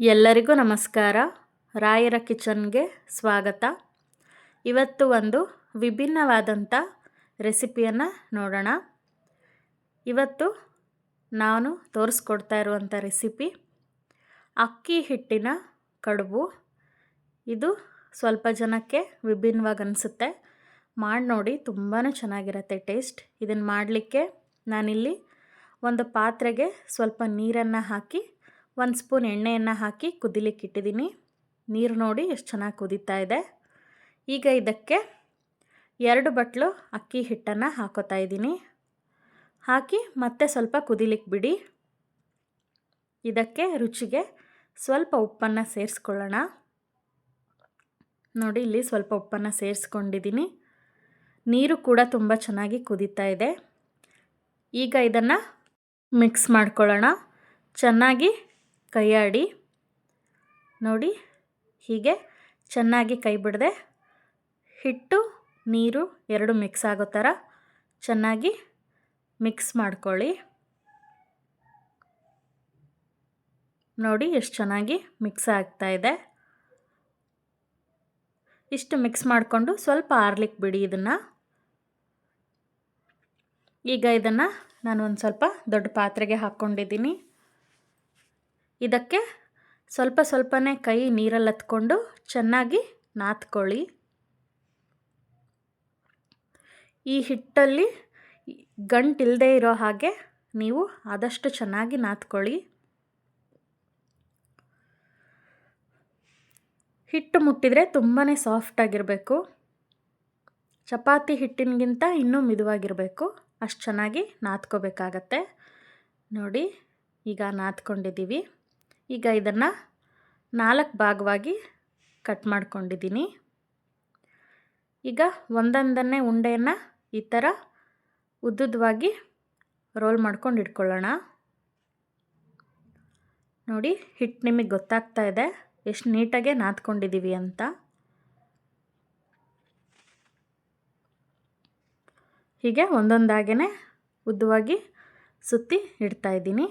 ಎಲ್ಲರಿಗೂ ನಮಸ್ಕಾರ. ರಾಯರ ಕಿಚನ್ಗೆ ಸ್ವಾಗತ. ಇವತ್ತು ಒಂದು ವಿಭಿನ್ನವಾದಂಥ ರೆಸಿಪಿಯನ್ನು ನೋಡೋಣ. ಇವತ್ತು ನಾನು ತೋರಿಸ್ಕೊಡ್ತಾ ಇರುವಂಥ ರೆಸಿಪಿ ಅಕ್ಕಿ ಹಿಟ್ಟಿನ ಕಡುಬು. ಇದು ಸ್ವಲ್ಪ ಜನಕ್ಕೆ ವಿಭಿನ್ನವಾಗಿ ಅನಿಸುತ್ತೆ. ಮಾಡಿ ನೋಡಿ ತುಂಬಾ ಚೆನ್ನಾಗಿರುತ್ತೆ ಟೇಸ್ಟ್. ಇದನ್ನು ಮಾಡಲಿಕ್ಕೆ ನಾನಿಲ್ಲಿ ಒಂದು ಪಾತ್ರೆಗೆ ಸ್ವಲ್ಪ ನೀರನ್ನು ಹಾಕಿ ಒಂದು ಸ್ಪೂನ್ ಎಣ್ಣೆಯನ್ನು ಹಾಕಿ ಕುದಿಲಿಕ್ಕೆ ಇಟ್ಟಿದ್ದೀನಿ. ನೀರು ನೋಡಿ ಎಷ್ಟು ಚೆನ್ನಾಗಿ ಕುದೀತಾ ಇದೆ. ಈಗ ಇದಕ್ಕೆ ಎರಡು ಬಟ್ಲು ಅಕ್ಕಿ ಹಿಟ್ಟನ್ನು ಹಾಕೋತಾ ಇದ್ದೀನಿ. ಹಾಕಿ ಮತ್ತೆ ಸ್ವಲ್ಪ ಕುದಿಲಿಕ್ಕೆ ಬಿಡಿ. ಇದಕ್ಕೆ ರುಚಿಗೆ ಸ್ವಲ್ಪ ಉಪ್ಪನ್ನು ಸೇರಿಸ್ಕೊಳ್ಳೋಣ. ನೋಡಿ, ಇಲ್ಲಿ ಸ್ವಲ್ಪ ಉಪ್ಪನ್ನು ಸೇರಿಸ್ಕೊಂಡಿದ್ದೀನಿ. ನೀರು ಕೂಡ ತುಂಬ ಚೆನ್ನಾಗಿ ಕುದೀತಾ ಇದೆ. ಈಗ ಇದನ್ನು ಮಿಕ್ಸ್ ಮಾಡ್ಕೊಳ್ಳೋಣ. ಚೆನ್ನಾಗಿ ಕೈಯಾಡಿ. ನೋಡಿ, ಹೀಗೆ ಚೆನ್ನಾಗಿ ಕೈ ಬಿಡದೆ ಹಿಟ್ಟು, ನೀರು ಎರಡು ಮಿಕ್ಸ್ ಆಗೋ ಥರ ಚೆನ್ನಾಗಿ ಮಿಕ್ಸ್ ಮಾಡ್ಕೊಳ್ಳಿ. ನೋಡಿ, ಎಷ್ಟು ಚೆನ್ನಾಗಿ ಮಿಕ್ಸ್ ಆಗ್ತಾ ಇದೆ. ಇಷ್ಟು ಮಿಕ್ಸ್ ಮಾಡಿಕೊಂಡು ಸ್ವಲ್ಪ ಆರ್ಲಿಕ್ಕೆ ಬಿಡಿ ಇದನ್ನು. ಈಗ ಇದನ್ನು ನಾನು ಒಂದು ಸ್ವಲ್ಪ ದೊಡ್ಡ ಪಾತ್ರೆಗೆ ಹಾಕ್ಕೊಂಡಿದ್ದೀನಿ. ಇದಕ್ಕೆ ಸ್ವಲ್ಪ ಸ್ವಲ್ಪನೇ ಕೈ ನೀರಲ್ಲಿ ಹತ್ಕೊಂಡು ಚೆನ್ನಾಗಿ ನಾದ್ಕೊಳ್ಳಿ ಈ ಹಿಟ್ಟಲ್ಲಿ ಗಂಟಿಲ್ಲದೆ ಇರೋ ಹಾಗೆ ನೀವು ಆದಷ್ಟು ಚೆನ್ನಾಗಿ ನಾದ್ಕೊಳ್ಳಿ ಹಿಟ್ಟು ಮುಟ್ಟಿದರೆ ತುಂಬಾ ಸಾಫ್ಟಾಗಿರಬೇಕು ಚಪಾತಿ ಹಿಟ್ಟಿನಗಿಂತ ಇನ್ನೂ ಮಿದುವಾಗಿರಬೇಕು. ಅಷ್ಟು ಚೆನ್ನಾಗಿ ನಾದ್ಕೋಬೇಕಾಗತ್ತೆ ನೋಡಿ, ಈಗ ನಾದ್ಕೊಂಡಿದ್ದೀವಿ ಈಗ ಇದನ್ನು ನಾಲ್ಕು ಭಾಗವಾಗಿ ಕಟ್ ಮಾಡ್ಕೊಂಡಿದ್ದೀನಿ ಈಗ ಒಂದೊಂದನ್ನೇ ಉಂಡೆಯನ್ನು ಈ ಥರ ಉದ್ದುದ್ದವಾಗಿ ರೋಲ್ ಮಾಡ್ಕೊಂಡು ಇಟ್ಕೊಳ್ಳೋಣ. ನೋಡಿ ಹಿಟ್ಟು ನಿಮಗೆ ಗೊತ್ತಾಗ್ತಾ ಇದೆ ಎಷ್ಟು ನೀಟಾಗೆ ನಾದ್ಕೊಂಡಿದ್ದೀವಿ ಅಂತ. ಹೀಗೆ ಒಂದೊಂದಾಗೇ ಉದ್ದವಾಗಿ ಸುತ್ತಿ ಇಡ್ತಾಯಿದ್ದೀನಿ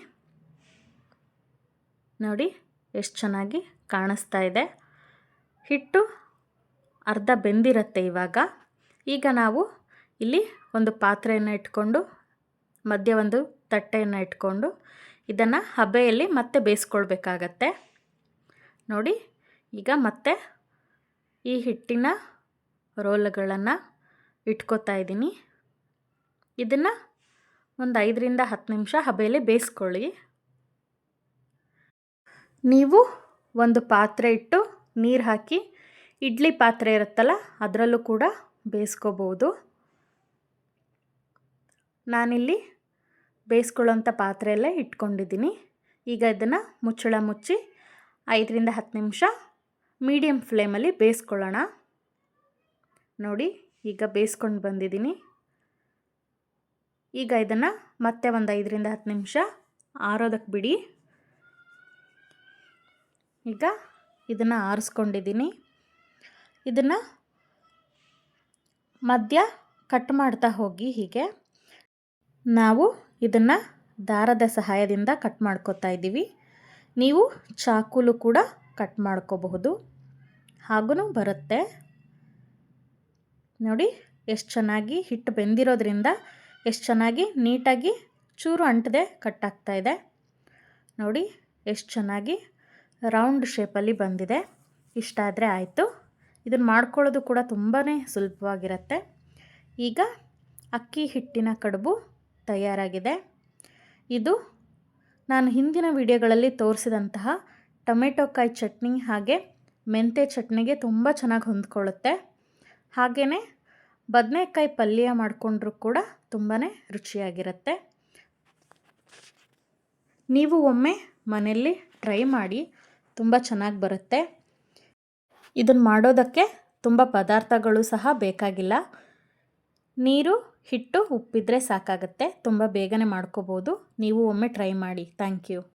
ನೋಡಿ ಎಷ್ಟು ಚೆನ್ನಾಗಿ ಕಾಣಿಸ್ತಾ ಇದೆ. ಹಿಟ್ಟು ಅರ್ಧ ಬೆಂದಿರುತ್ತೆ ಇವಾಗ. ಈಗ ನಾವು ಇಲ್ಲಿ ಒಂದು ಪಾತ್ರೆಯನ್ನು ಇಟ್ಕೊಂಡು, ಮಧ್ಯ ಒಂದು ತಟ್ಟೆಯನ್ನು ಇಟ್ಕೊಂಡು ಇದನ್ನು ಹಬೆಯಲ್ಲಿ ಮತ್ತೆ ಬೇಯಿಸ್ಕೊಳ್ಬೇಕಾಗತ್ತೆ. ನೋಡಿ, ಈಗ ಮತ್ತೆ ಈ ಹಿಟ್ಟಿನ ರೋಲ್ಗಳನ್ನು ಇಟ್ಕೋತಾ ಇದ್ದೀನಿ. ಇದನ್ನು ಒಂದು ಐದರಿಂದ ಹತ್ತು ನಿಮಿಷ ಹಬೆಯಲ್ಲಿ ಬೇಯಿಸ್ಕೊಳ್ಳಿ. ನೀವು ಒಂದು ಪಾತ್ರೆ ಇಟ್ಟು ನೀರು ಹಾಕಿ, ಇಡ್ಲಿ ಪಾತ್ರೆ ಇರುತ್ತಲ್ಲ, ಅದರಲ್ಲೂ ಕೂಡ ಬೇಯಿಸ್ಕೋಬೋದು. ನಾನಿಲ್ಲಿ ಬೇಯಿಸ್ಕೊಳ್ಳೋಂಥ ಪಾತ್ರೆಯಲ್ಲೇ ಇಟ್ಕೊಂಡಿದ್ದೀನಿ. ಈಗ ಇದನ್ನು ಮುಚ್ಚಳ ಮುಚ್ಚಿ ಐದರಿಂದ ಹತ್ತು ನಿಮಿಷ ಮೀಡಿಯಮ್ ಫ್ಲೇಮಲ್ಲಿ ಬೇಯಿಸ್ಕೊಳ್ಳೋಣ. ನೋಡಿ, ಈಗ ಬೇಯಿಸ್ಕೊಂಡು ಬಂದಿದ್ದೀನಿ. ಈಗ ಇದನ್ನು ಮತ್ತೆ ಒಂದು ಐದರಿಂದ ಹತ್ತು ನಿಮಿಷ ಆರೋದಕ್ಕೆ ಬಿಡಿ. ಈಗ ಇದನ್ನು ಆರಿಸ್ಕೊಂಡಿದ್ದೀನಿ. ಇದನ್ನು ಮಧ್ಯ ಕಟ್ ಮಾಡ್ತಾ ಹೋಗಿ ಹೀಗೆ. ನಾವು ಇದನ್ನು ದಾರದ ಸಹಾಯದಿಂದ ಕಟ್ ಮಾಡ್ಕೋತಾ ಇದ್ದೀವಿ. ನೀವು ಚಾಕುಲು ಕೂಡ ಕಟ್ ಮಾಡ್ಕೋಬಹುದು. ಹಾಗೂ ಬರುತ್ತೆ. ನೋಡಿ, ಎಷ್ಟು ಚೆನ್ನಾಗಿ ಹಿಟ್ಟು ಬೆಂದಿರೋದ್ರಿಂದ ಎಷ್ಟು ಚೆನ್ನಾಗಿ ನೀಟಾಗಿ ಚೂರು ಅಂಟದೆ ಕಟ್ ಇದೆ. ನೋಡಿ, ಎಷ್ಟು ಚೆನ್ನಾಗಿ ರೌಂಡ್ ಶೇಪಲ್ಲಿ ಬಂದಿದೆ. ಇಷ್ಟ ಆದರೆ ಆಯಿತು. ಇದನ್ನು ಮಾಡ್ಕೊಳ್ಳೋದು ಕೂಡ ತುಂಬಾ ಸುಲಭವಾಗಿರುತ್ತೆ. ಈಗ ಅಕ್ಕಿ ಹಿಟ್ಟಿನ ಕಡುಬು ತಯಾರಾಗಿದೆ. ಇದು ನಾನು ಹಿಂದಿನ ವಿಡಿಯೋಗಳಲ್ಲಿ ತೋರಿಸಿದಂತಹ ಟೊಮೆಟೊ ಕಾಯಿ ಚಟ್ನಿ ಹಾಗೆ ಮೆಂತ್ಯ ಚಟ್ನಿಗೆ ತುಂಬ ಚೆನ್ನಾಗಿ ಹೊಂದ್ಕೊಳ್ಳುತ್ತೆ. ಹಾಗೆಯೇ ಬದನೆಕಾಯಿ ಪಲ್ಯ ಮಾಡಿಕೊಂಡ್ರೂ ಕೂಡ ತುಂಬಾ ರುಚಿಯಾಗಿರುತ್ತೆ. ನೀವು ಒಮ್ಮೆ ಮನೆಯಲ್ಲಿ ಟ್ರೈ ಮಾಡಿ ತುಂಬ ಚೆನ್ನಾಗಿ ಬರುತ್ತೆ. ಇದನ್ನು ಮಾಡೋದಕ್ಕೆ ತುಂಬ ಪದಾರ್ಥಗಳು ಸಹ ಬೇಕಾಗಿಲ್ಲ. ನೀರು, ಹಿಟ್ಟು, ಉಪ್ಪಿದ್ರೆ ಸಾಕಾಗುತ್ತೆ. ತುಂಬ ಬೇಗನೆ ಮಾಡ್ಕೋಬೋದು. ನೀವು ಒಮ್ಮೆ ಟ್ರೈ ಮಾಡಿ. Thank you.